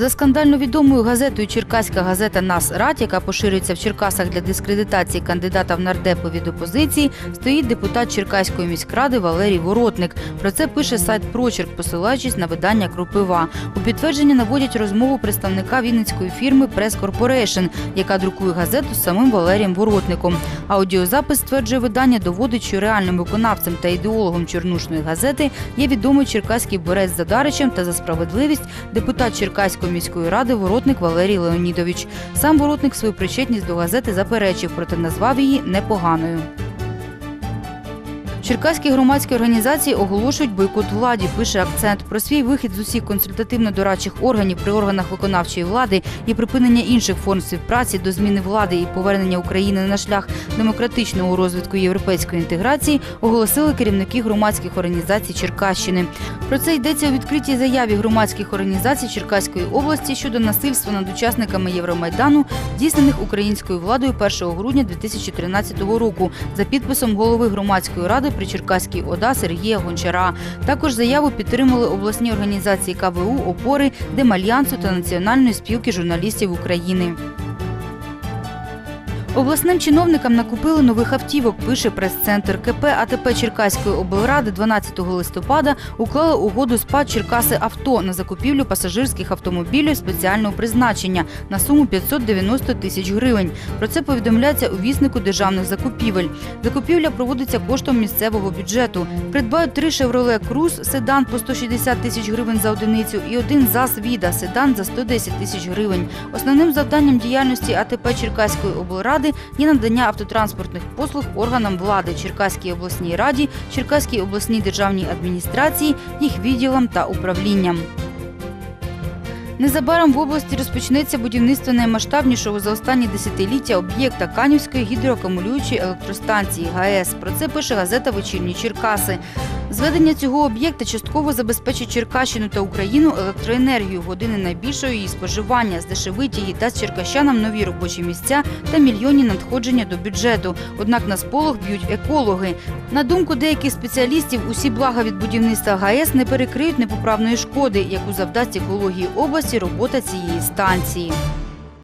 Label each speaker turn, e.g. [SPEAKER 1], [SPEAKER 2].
[SPEAKER 1] За скандально відомою газетою Черкаська газета Нас Рад, яка поширюється в Черкасах для дискредитації кандидата в нардепи від опозиції, стоїть депутат Черкаської міськради Валерій Воротник. Про це пише сайт Прочерк, посилаючись на видання Кропива. У підтвердження наводять розмову представника вінницької фірми Прес Корпорейшн, яка друкує газету з самим Валерієм Воротником. Аудіозапис стверджує видання, доводить, що реальним виконавцем та ідеологом чорнушної газети є відомий черкаський борець за Даричем та за справедливість депутат Черкаської міської ради Воротник Валерій Леонідович. Сам Воротник свою причетність до газети заперечив, проте назвав її непоганою. Черкаські громадські організації оголошують бойкот владі. Пише акцент про свій вихід з усіх консультативно-дорадчих органів при органах виконавчої влади і припинення інших форм співпраці до зміни влади і повернення України на шлях демократичного розвитку європейської інтеграції оголосили керівники громадських організацій Черкащини. Про це йдеться у відкритій заяві громадських організацій Черкаської області щодо насильства над учасниками Євромайдану, здійснених українською владою 1 грудня 2013 року за підписом голови громадської ради при Черкаській ОДА Сергія Гончара. Також заяву підтримали обласні організації КВУ, ОПОРи, Демальянсу та Національної спілки журналістів України. Обласним чиновникам накупили нових автівок, пише прес-центр КП АТП Черкаської облради 12 листопада уклали угоду з ПАД Черкаси Авто на закупівлю пасажирських автомобілів спеціального призначення на суму 590 тисяч гривень. Про це повідомляється у віснику державних закупівель. Закупівля проводиться коштом місцевого бюджету. Придбають три Chevrolet Cruze, седан по 160 тисяч гривень за одиницю і один ЗАЗ Віда, седан за 110 тисяч гривень. Основним завданням діяльності АТП Черкаської облради є надання автотранспортних послуг органам влади Черкаській обласній раді, Черкаській обласній державній адміністрації, їх відділам та управлінням. Незабаром в області розпочнеться будівництво наймасштабнішого за останні десятиліття об'єкта Канівської гідроакумулюючої електростанції ГАЕС. Про це пише газета Вечірні Черкаси. Зведення цього об'єкта частково забезпечить Черкащину та Україну електроенергію години найбільшого її споживання, здешевить її, дасть черкащанам нові робочі місця та мільйонні надходження до бюджету. Однак на сполох б'ють екологи. На думку деяких спеціалістів, усі блага від будівництва ГАЕС не перекриють непоправної шкоди, яку завдасть екології області робота цієї станції.